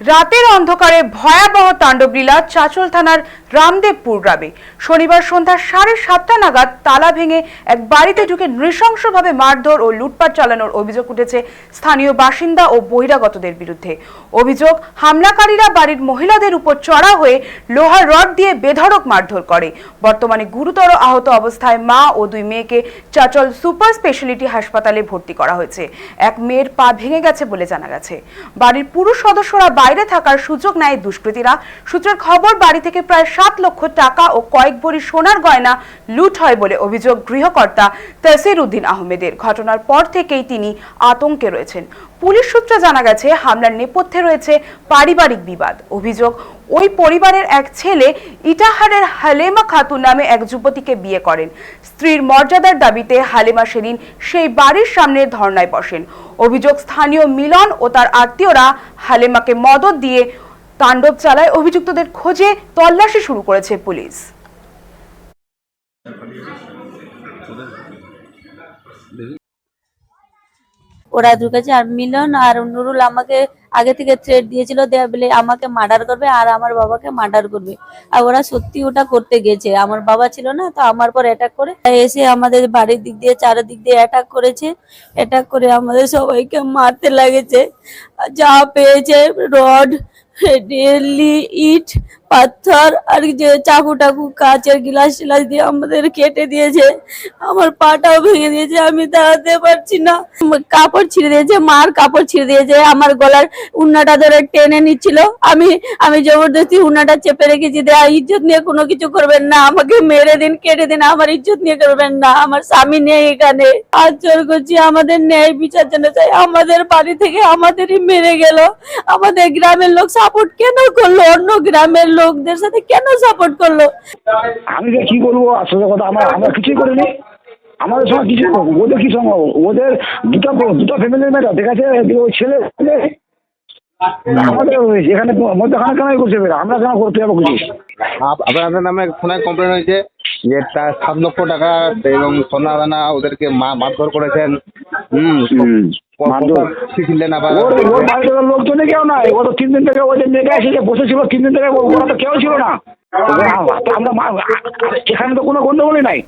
রাতের অন্ধকারে ভয়াবহ তাণ্ডবলীলা চাচল থানার রামদেবপুর গ্রামে। শনিবার সন্ধ্যা সাড়ে সাতটা নাগাদ তালা ভেঙে এক বাড়িতে ঢুকে নৃশংসভাবে মারধর ও লুটপাট চালানোর অভিযোগ উঠেছে স্থানীয় বাসিন্দা ও বহিরাগতদের বিরুদ্ধে। অভিযোগ, হামলাকারীরা বাড়ির মহিলাদের উপর চড়া হয়ে লোহার রড দিয়ে বেধড়ক মারধর করে। বর্তমানে গুরুতর আহত অবস্থায় মা ও দুই মেয়েকে চাচল সুপার স্পেশালিটি হাসপাতালে ভর্তি করা হয়েছে। এক মেয়ের পা ভেঙে গেছে বলে জানা গেছে। বাড়ির পুরুষ সদস্যরা বাইরে থাকার সুযোগ নেয় দুষ্কৃতীরা। সূত্রের খবর, বাড়ি থেকে প্রায় সাত লক্ষ টাকা ও কয়েক ভরি সোনার গয়না লুট হয় বলে অভিযোগ গৃহকর্তা তসির উদ্দিন আহমেদের। ঘটনার পর থেকেই তিনি আতঙ্কে রয়েছেন। পুলিশ সূত্রে জানা গেছে, হামলার নেপথ্যে রয়েছে পারিবারিক বিবাদ। অভিযোগ, ওই পরিবারের এক ছেলে ইটাহারের হালেমা খাতুন নামে এক যুবতীকে বিয়ে করেন। স্ত্রীর মর্যাদার দাবিতে হালেমা সেদিন সেই বাড়ির সামনে ধর্নায় বসেন। অভিযোগ, স্থানীয় মিলন ও তার আত্মীয়রা হালেমাকে মদত দিয়ে তাণ্ডব চালায়। অভিযুক্তদের খোঁজে তল্লাশি শুরু করেছে পুলিশ। ওরা ঢুকেছে আর মিলন আর নুরুল আমাকে আগে থেকে থ্রেট দিয়েছিল, দেয়া বলে আমাকে মার্ডার করবে আর আমার বাবাকে মার্ডার করবে। আর ওরা সত্যি ওটা করতে গেছে। আমার বাবা ছিল না, তো আমার পর অ্যাটাক করে এসে আমাদের বাড়ির দিক দিয়ে, চারিদিক দিয়ে অ্যাটাক করেছে। অ্যাটাক করে আমাদের সবাইকে মারতে লাগেছে। যা পেয়েছে রড ডেলি ইট পাথর আর যে চাকু টাকু কাচের গিলাস টিলাস দিয়ে আমাদের কেটে দিয়েছে। আমার পাটাও ভেঙে দিয়েছে, আমি দাঁড়াতে পারছি না। কাপড় ছিঁড়ে দিয়েছে, মার কাপড় ছিঁড়ে দিয়েছে, আমার গলার উন্নাটা ধরে টেনে নিচ্ছিল। আমি আমি জবরদস্তি উন্নাটা চেপে রেখেছি, দেয়া ইজ্জত নিয়ে কোনো কিছু করবেন না, আমাকে মেরে দিন, কেটে দিন, আমার ইজ্জত নিয়ে করবেন না, আমার স্বামী নেই এখানে। আর জোর করছি, আমাদের ন্যায় বিচার জন্য চাই, আমাদের বাড়ি থেকে আমাদেরই মেরে গেল। আমাদের গ্রামের লোক সাপোর্ট কেন করল? অন্য গ্রামের লোকদের সাথে কেন সাপোর্ট করল? আমি যে কি বলব আসলে কথা আমার আমরা কিছুই করিনি। আমাদের সঙ্গে কিছু ওদের কি সঙ্গে ওদের দুটো দুটো ফ্যামিলির মেয়েটা ঠিক আছে? ওই ছেলে আমাদের এখানে মধ্যখানে করছে? আমরা কেন করতে যাব কিছু আপ- আপনাদের নামে থানায় কমপ্লেন হয়েছে যে তা- সাত লক্ষ টাকা এবং সোনা দানা ওদেরকে মা- মারধর করেছেন। হুম। ওর বাড়িতে কেউ নাই। ও তো তিন দিন থেকে ওদের বসেছিল তিন দিন থেকে ওরা তো কেউ ছিল না। আমরা এখানে তো কোনো গন্ডগোলই নাই।